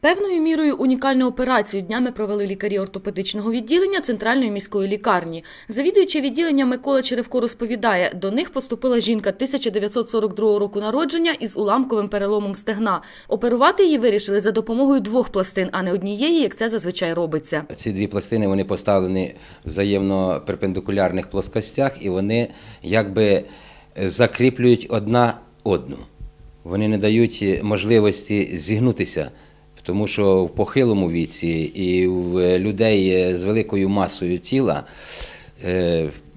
Певною мірою унікальну операцію днями провели лікарі ортопедичного відділення Центральної міської лікарні. Завідуючий відділення Микола Черевко розповідає, до них поступила жінка 1942 року народження із уламковим переломом стегна. Оперувати її вирішили за допомогою двох пластин, а не однієї, як це зазвичай робиться. Ці дві пластини вони поставлені взаємно перпендикулярних плоскостях і вони якби закріплюють одна одну. Вони не дають можливості зігнутися, тому що в похилому віці і в людей з великою масою тіла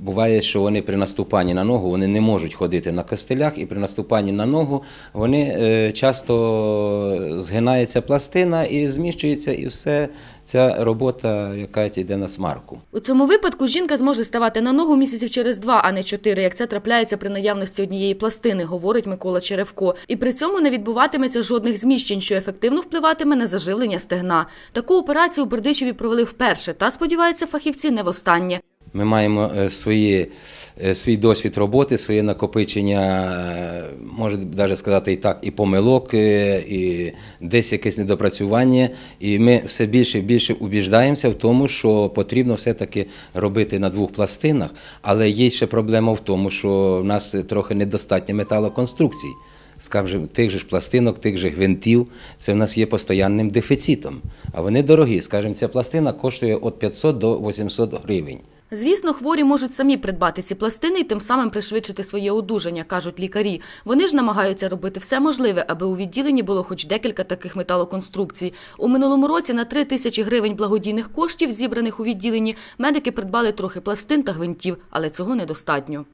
буває, що вони при наступанні на ногу вони не можуть ходити на костелях, і при наступанні на ногу вони е, часто згинається пластина і зміщується, і все ця робота, яка йде на смарку. У цьому випадку жінка зможе ставати на ногу місяців через два, а не чотири, як це трапляється при наявності однієї пластини, говорить Микола Черевко. І при цьому не відбуватиметься жодних зміщень, що ефективно впливатиме на заживлення стегна. Таку операцію Бердичеві провели вперше, та сподіваються фахівці не востаннє. Ми маємо е, свої, е, свій досвід роботи, своє накопичення, е, можна навіть сказати і так, і помилок, і десь якесь недопрацювання. І ми все більше і більше убіждаємося в тому, що потрібно все-таки робити на двох пластинах. Але є ще проблема в тому, що в нас трохи недостатньо металоконструкцій. Скажімо, тих же ж пластинок, тих же гвинтів, це в нас є постійним дефіцитом. А вони дорогі. Скажімо, ця пластина коштує від 500 до 800 гривень. Звісно, хворі можуть самі придбати ці пластини і тим самим пришвидшити своє одужання, кажуть лікарі. Вони ж намагаються робити все можливе, аби у відділенні було хоч декілька таких металоконструкцій. У минулому році на 3 тисячі гривень благодійних коштів, зібраних у відділенні, медики придбали трохи пластин та гвинтів, але цього недостатньо.